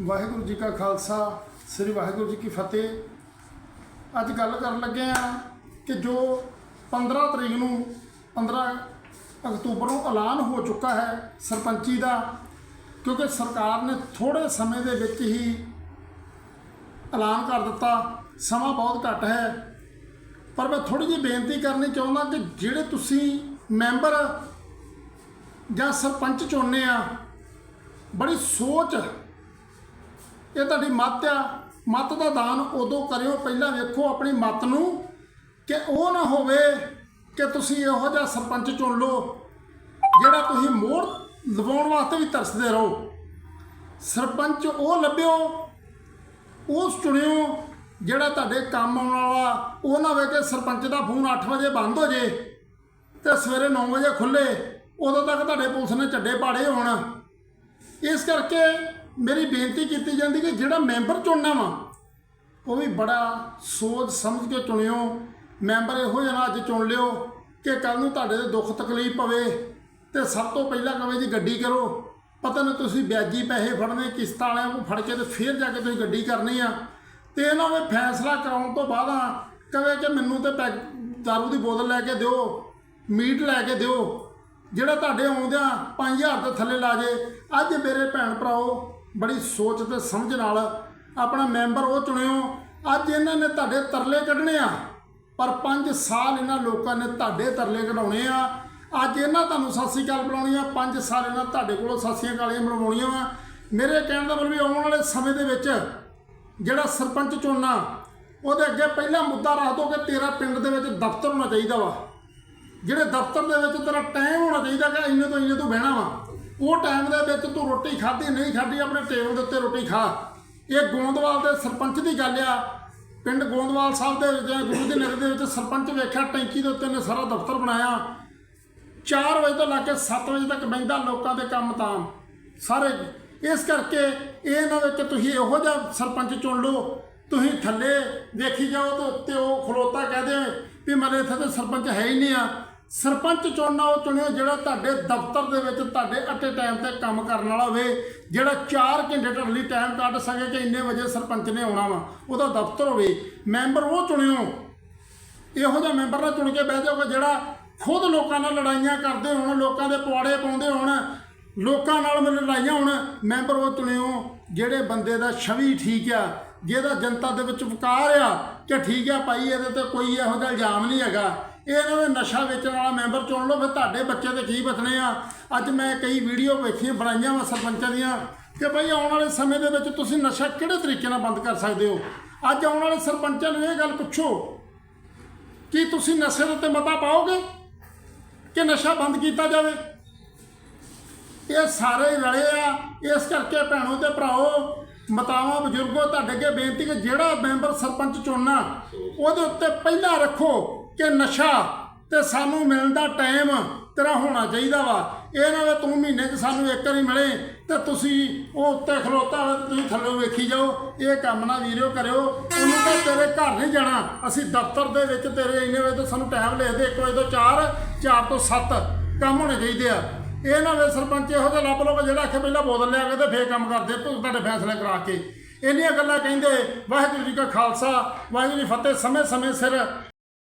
ਵਾਹਿਗੁਰੂ ਜੀ ਕਾ ਖਾਲਸਾ, ਸ੍ਰੀ ਵਾਹਿਗੁਰੂ ਜੀ ਕੀ ਫਤਿਹ। ਅੱਜ ਗੱਲ ਕਰਨ ਲੱਗੇ ਆ ਕਿ ਜੋ 15 ਤਰੀਕ ਨੂੰ 15 ਅਕਤੂਬਰ ਨੂੰ ਐਲਾਨ ਹੋ ਚੁੱਕਾ ਹੈ ਸਰਪੰਚੀ ਦਾ, ਕਿਉਂਕਿ ਸਰਕਾਰ ਨੇ ਥੋੜੇ ਸਮੇਂ ਦੇ ਵਿੱਚ ਹੀ ਐਲਾਨ ਕਰ ਦਿੱਤਾ, ਸਮਾਂ ਬਹੁਤ ਘੱਟ ਹੈ। ਪਰ ਮੈਂ ਥੋੜੀ ਜਿਹੀ ਬੇਨਤੀ ਕਰਨੀ ਚਾਹੁੰਦਾ ਕਿ ਜਿਹੜੇ ਤੁਸੀਂ ਮੈਂਬਰ ਜਾਂ ਸਰਪੰਚ ਚੁਣਨੇ ਆ, ਬੜੀ ਸੋਚ ਇਹ ਤੁਹਾਡੀ ਮੱਤ ਆ। ਮੱਤ ਦਾ ਦਾਨ ਉਦੋਂ ਕਰਿਓ, ਪਹਿਲਾਂ ਵੇਖੋ ਆਪਣੀ ਮੱਤ ਨੂੰ ਕਿ ਉਹ ਨਾ ਹੋਵੇ ਕਿ ਤੁਸੀਂ ਇਹੋ ਜਿਹਾ ਸਰਪੰਚ ਚੁਣ ਲਓ, ਜਿਹੜਾ ਤੁਸੀਂ ਮੋਹਰ ਲਵਾਉਣ ਵਾਸਤੇ ਵੀ ਤਰਸਦੇ ਰਹੋ। ਸਰਪੰਚ ਉਹ ਲੱਭਿਓ ਉਸ ਚੁਣਿਓ, ਜਿਹੜਾ ਤੁਹਾਡੇ ਕੰਮ ਆਉਣ ਵਾਲਾ ਉਹ ਨਾ ਹੋਵੇ ਕਿ ਸਰਪੰਚ ਦਾ ਫੋਨ 8 ਵਜੇ ਬੰਦ ਹੋ ਜੇ ਤੇ ਸਵੇਰੇ 9 ਵਜੇ ਖੁੱਲੇ, ਉਦੋਂ ਤੱਕ ਤੁਹਾਡੇ ਪੁਲਿਸ ਨੇ ਚੱਡੇ ਪਾੜੇ ਹੋਣ। ਇਸ ਕਰਕੇ ਮੇਰੀ ਬੇਨਤੀ ਕੀਤੀ ਜਾਂਦੀ ਕਿ ਜਿਹੜਾ ਮੈਂਬਰ ਚੁਣਨਾ ਵਾ, ਉਹ ਵੀ ਬੜਾ ਸੋਚ ਸਮਝ ਕੇ ਚੁਣਿਓ। ਮੈਂਬਰ ਇਹੋ ਜਿਹਾ ਨਾ ਅੱਜ ਚੁਣ ਲਿਓ ਕਿ ਕੱਲ ਨੂੰ ਤੁਹਾਡੇ ਤੇ ਦੁੱਖ ਤਕਲੀਫ ਪਵੇ ਤੇ ਸਭ ਤੋਂ ਪਹਿਲਾਂ ਕਵੇ ਜੀ ਗੱਡੀ ਕਰੋ। ਪਤਾ ਨਹੀਂ ਤੁਸੀਂ ਵਿਆਜੀ ਪੈਸੇ ਫੜਨੇ, ਕਿਸ਼ਤਾਂ ਵਾਲਿਆਂ ਨੂੰ ਫੜ ਕੇ ਤੇ ਫੇਰ ਜਾ ਕੇ ਤੁਸੀਂ ਗੱਡੀ ਕਰਨੀ ਆ। ਤੇ ਇਹਨਾਂ ਨੇ ਫੈਸਲਾ ਕਰਾਉਣ ਤੋਂ ਬਾਅਦ ਆ, ਕਵੇ ਕਿ ਮੈਨੂੰ ਤੇ ਪੈਗ, ਦਾਰੂ ਦੀ ਬੋਤਲ ਲੈ ਕੇ ਦਿਓ, ਮੀਟ ਲੈ ਕੇ ਦਿਓ। ਜਿਹੜਾ ਤੁਹਾਡੇ ਆਉਂਦਿਆਂ 5000 ਦੇ ਥੱਲੇ ਲਾ ਜੇ, ਅੱਜ ਮੇਰੇ ਭੈਣ ਭਰਾਓ ਬੜੀ ਸੋਚ ਤੇ ਸਮਝ ਨਾਲ ਆਪਣਾ ਮੈਂਬਰ ਉਹ ਚੁਣਿਓ। ਅੱਜ ਇਹਨਾਂ ਨੇ ਤੁਹਾਡੇ ਤਰਲੇ ਕੱਢਣੇ ਆ। ਪਰ 5 ਸਾਲ ਇਹਨਾਂ ਲੋਕਾਂ ਨੇ ਤੁਹਾਡੇ ਤਰਲੇ ਕਢਾਉਣੇ ਆ। ਅੱਜ ਇਹਨਾਂ ਤੁਹਾਨੂੰ ਸਤਿ ਸ੍ਰੀ ਅਕਾਲ ਬੁਲਾਉਣੀ ਆ। 5 ਸਾਲ ਇਹਨਾਂ ਤੁਹਾਡੇ ਕੋਲੋਂ ਸਤਿ ਸ੍ਰੀ ਅਕਾਲੀਆਂ ਬਣਵਾਉਣੀਆਂ ਵਾ। ਮੇਰੇ ਕਹਿਣ ਦਾ ਮਤਲਬ ਵੀ ਆਉਣ ਵਾਲੇ ਸਮੇਂ ਦੇ ਵਿੱਚ ਜਿਹੜਾ ਸਰਪੰਚ ਚੁਣਨਾ, ਉਹਦੇ ਅੱਗੇ ਪਹਿਲਾ ਮੁੱਦਾ ਰੱਖ ਦੋ ਕਿ ਤੇਰਾ ਪਿੰਡ ਦੇ ਵਿੱਚ ਦਫ਼ਤਰ ਹੋਣਾ ਚਾਹੀਦਾ ਵਾ। ਜਿਹੜੇ ਦਫ਼ਤਰ ਦੇ ਵਿੱਚ ਤੇਰਾ ਟਾਈਮ ਹੋਣਾ ਚਾਹੀਦਾ ਕਿ ਇੰਨੇ ਤੋਂ ਇੰਨੇ ਤੋਂ ਬਹਿਣਾ ਵਾ। ਉਹ ਟਾਈਮ ਦੇ ਵਿੱਚ ਤੂੰ ਰੋਟੀ ਖਾਧੀ, ਨਹੀਂ ਖਾਧੀ, ਆਪਣੇ ਟੇਬਲ ਦੇ ਉੱਤੇ ਰੋਟੀ ਖਾ। ਇਹ ਗੋਂਦਵਾਲ ਦੇ ਸਰਪੰਚ ਦੀ ਗੱਲ ਆ। ਪਿੰਡ ਗੋਂਦਵਾਲ ਸਾਹਿਬ ਦੇ ਵਿੱਚ ਗੁਰੂ ਦੇ ਨਗਰ ਦੇ ਵਿੱਚ ਸਰਪੰਚ ਵੇਖਿਆ, ਟੈਂਕੀ ਦੇ ਉੱਤੇ ਨੇ ਸਾਰਾ ਦਫ਼ਤਰ ਬਣਾਇਆ। 4 ਵਜੇ ਤੋਂ ਲੈ ਕੇ 7 ਵਜੇ ਤੱਕ ਬੈਂਦਾ ਲੋਕਾਂ ਦੇ ਕੰਮ ਤਾਂ। ਸਾਰੇ, ਇਸ ਕਰਕੇ ਇਹ ਨਾ ਵਿੱਚ ਤੁਸੀਂ ਇਹੋ ਜਿਹਾ ਸਰਪੰਚ ਚੁਣ ਲਓ। ਤੁਸੀਂ ਥੱਲੇ ਦੇਖੀ ਜਾਓ ਤੇ ਉੱਤੇ ਉਹ ਖਲੋਤਾ ਕਹਦੇ ਵੀ ਮੇਰੇ ਇੱਥੇ ਤਾਂ ਸਰਪੰਚ ਹੈ ਹੀ ਨਹੀਂ ਆ। ਸਰਪੰਚ ਚੁਣਨਾ ਉਹ ਚੁਣਿਓ ਜਿਹੜਾ ਤੁਹਾਡੇ ਦਫ਼ਤਰ ਦੇ ਵਿੱਚ ਤੁਹਾਡੇ ਅੱਟੇ ਟਾਈਮ ਤੇ ਕੰਮ ਕਰਨ ਵਾਲਾ ਹੋਵੇ, ਜਿਹੜਾ 4 ਘੰਟੇ ਢਰਲੀ ਟਾਈਮ ਕੱਢ ਸਕੇ ਕਿ ਇੰਨੇ ਵਜੇ ਸਰਪੰਚ ਨੇ ਆਉਣਾ ਵਾ, ਉਹਦਾ ਦਫ਼ਤਰ ਹੋਵੇ, ਮੈਂਬਰ ਉਹ ਚੁਣਿਓ। ਇਹੋ ਜਿਹਾ ਮੈਂਬਰ ਨਾਲ ਚੁਣ ਕੇ ਬਹਿ ਜਾਓਗੇ ਜਿਹੜਾ ਖੁਦ ਲੋਕਾਂ ਨਾਲ ਲੜਾਈਆਂ ਕਰਦੇ ਹੋਣ, ਲੋਕਾਂ ਦੇ ਪਵਾੜੇ ਪਾਉਂਦੇ ਹੋਣ, ਲੋਕਾਂ ਨਾਲ ਮਿਲ ਲੜਾਈਆਂ ਹੋਣ, ਮੈਂਬਰ ਉਹ ਚੁਣਿਓ ਜਿਹੜੇ ਬੰਦੇ ਦਾ ਛਵੀ ਠੀਕ ਆ ਜਿਹਦਾ ਜਨਤਾ ਦੇ ਵਿੱਚ ਵਕਾਰ ਆ ਕਿ ਠੀਕ ਆ ਭਾਈ, ਇਹਦੇ ਤੇ ਕੋਈ ਇਹੋ ਜਿਹਾ ਇਲਜ਼ਾਮ ਨਹੀਂ ਹੈਗਾ। ਇਹਨਾਂ ਦੇ ਨਸ਼ਾ ਵੇਚਣ ਵਾਲਾ ਮੈਂਬਰ ਚੁਣ ਲਓ, ਫਿਰ ਤੁਹਾਡੇ ਬੱਚੇ ਤੇ ਕੀ ਬਚਣੇ ਆ? ਅੱਜ ਮੈਂ ਕਈ ਵੀਡੀਓ ਵੇਖੀਆਂ, ਬਣਾਈਆਂ ਵਾ ਸਰਪੰਚਾਂ ਦੀਆਂ, ਕਿ ਭਾਈ ਆਉਣ ਵਾਲੇ ਸਮੇਂ ਦੇ ਵਿੱਚ ਤੁਸੀਂ ਨਸ਼ਾ ਕਿਹੜੇ ਤਰੀਕੇ ਨਾਲ ਬੰਦ ਕਰ ਸਕਦੇ ਹੋ? ਅੱਜ ਆਉਣ ਵਾਲੇ ਸਰਪੰਚਾਂ ਨੂੰ ਇਹ ਗੱਲ ਪੁੱਛੋ, ਕਿ ਤੁਸੀਂ ਨਸ਼ੇ ਦੇ ਉੱਤੇ ਮਤਾ ਪਾਓਗੇ ਕਿ ਨਸ਼ਾ ਬੰਦ ਕੀਤਾ ਜਾਵੇ? ਇਹ ਸਾਰੇ ਰਲੇ ਆ। ਇਸ ਕਰਕੇ ਭੈਣੋ ਤੇ ਭਰਾਓ, ਮਤਾਵਾਂ, ਬਜ਼ੁਰਗੋ, ਤੁਹਾਡੇ ਅੱਗੇ ਬੇਨਤੀ ਕਿ ਜਿਹੜਾ ਮੈਂਬਰ ਸਰਪੰਚ ਚੁਣਨਾ, ਉਹਦੇ ਉੱਤੇ ਪਹਿਲਾਂ ਰੱਖੋ ਕਿ ਨਸ਼ਾ ਤੇ ਸਾਨੂੰ ਮਿਲਣ ਦਾ ਟਾਈਮ ਤੇਰਾ ਹੋਣਾ ਚਾਹੀਦਾ ਵਾ। ਇਹ ਨਾ ਤੂੰ ਮਹੀਨੇ 'ਚ ਸਾਨੂੰ ਇੱਕ ਵਾਰੀ ਮਿਲੇ ਤੇ ਤੁਸੀਂ ਉਹ ਉੱਤੇ ਖਲੋਤਾ ਤੁਸੀਂ ਥੱਲੇ ਵੇਖੀ ਜਾਓ। ਇਹ ਕੰਮ ਨਾ ਵੀਰਿਓ ਕਰਿਓ। ਉਹਨੂੰ ਤਾਂ ਤੇਰੇ ਘਰ ਨਹੀਂ ਜਾਣਾ। ਅਸੀਂ ਦਫ਼ਤਰ ਦੇ ਵਿੱਚ ਤੇਰੇ ਇੰਨੇ ਵਜੇ ਤੋਂ ਸਾਨੂੰ ਟਾਈਮ ਲਿਖਦੇ 1 ਵਜੇ ਤੋਂ 4 4 ਤੋਂ 7 ਕੰਮ ਹੋਣੇ ਚਾਹੀਦੇ ਆ। ਇਹਨਾਂ ਦੇ ਸਰਪੰਚ ਇਹੋ ਜਿਹਾ ਲੱਭ ਲਓਗੇ ਜਿਹੜਾ ਆਖੇ ਪਹਿਲਾਂ ਬੋਤਲ ਲਿਆ ਕੇ ਤੇ ਫੇਰ ਕੰਮ ਕਰਦੇ, ਤੂੰ ਤੁਹਾਡੇ ਫੈਸਲੇ ਕਰਾ ਕੇ। ਇੰਨੀਆਂ ਗੱਲਾਂ ਕਹਿੰਦੇ, ਵਾਹਿਗੁਰੂ ਜੀ ਕਾ ਖਾਲਸਾ, ਵਾਹਿਗੁਰੂ ਜੀ ਫਤਿਹ ਸਮੇਂ ਸਮੇਂ ਸਿਰ